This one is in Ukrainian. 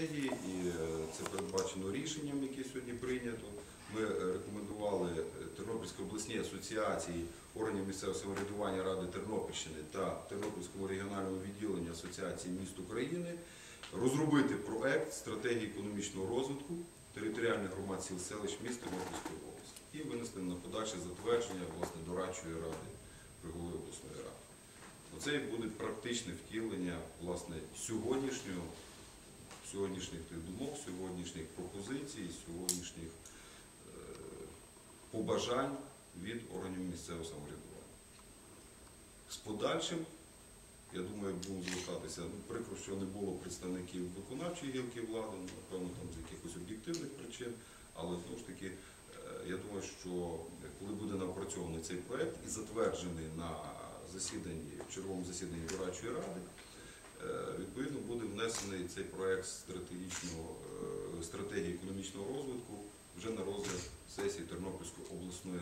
стратегії, і е, це передбачено рішенням, яке сьогодні прийнято. Ми рекомендували е, Тернопільській обласній асоціації органів місцевого самоврядування Ради Тернопільщини та Тернопільському регіональному відділенню Асоціації міст України розробити проект стратегії економічного розвитку територіальних громад сіл селищ міст Тернопільської області і винести на подальше затвердження власне дорадчої ради при голові обласної ради. Оце і буде практичне втілення власне сьогоднішнього, сьогоднішніх думок, сьогоднішніх пропозицій, сьогоднішніх е, побажань від органів місцевого самоврядування. З подальшим, я думаю, будемо звертатися. Ну, прикро, що не було представників виконавчої гілки влади, ну, напевно, там з якихось об'єктивних причин, але знову ж таки, е, я думаю, що коли буде напрацьований цей проект і затверджений на засіданні, в черговому засіданні дорадчої ради, внесений цей стратегічного е, стратегії економічного розвитку вже на розгляд сесії Тернопільської обласної.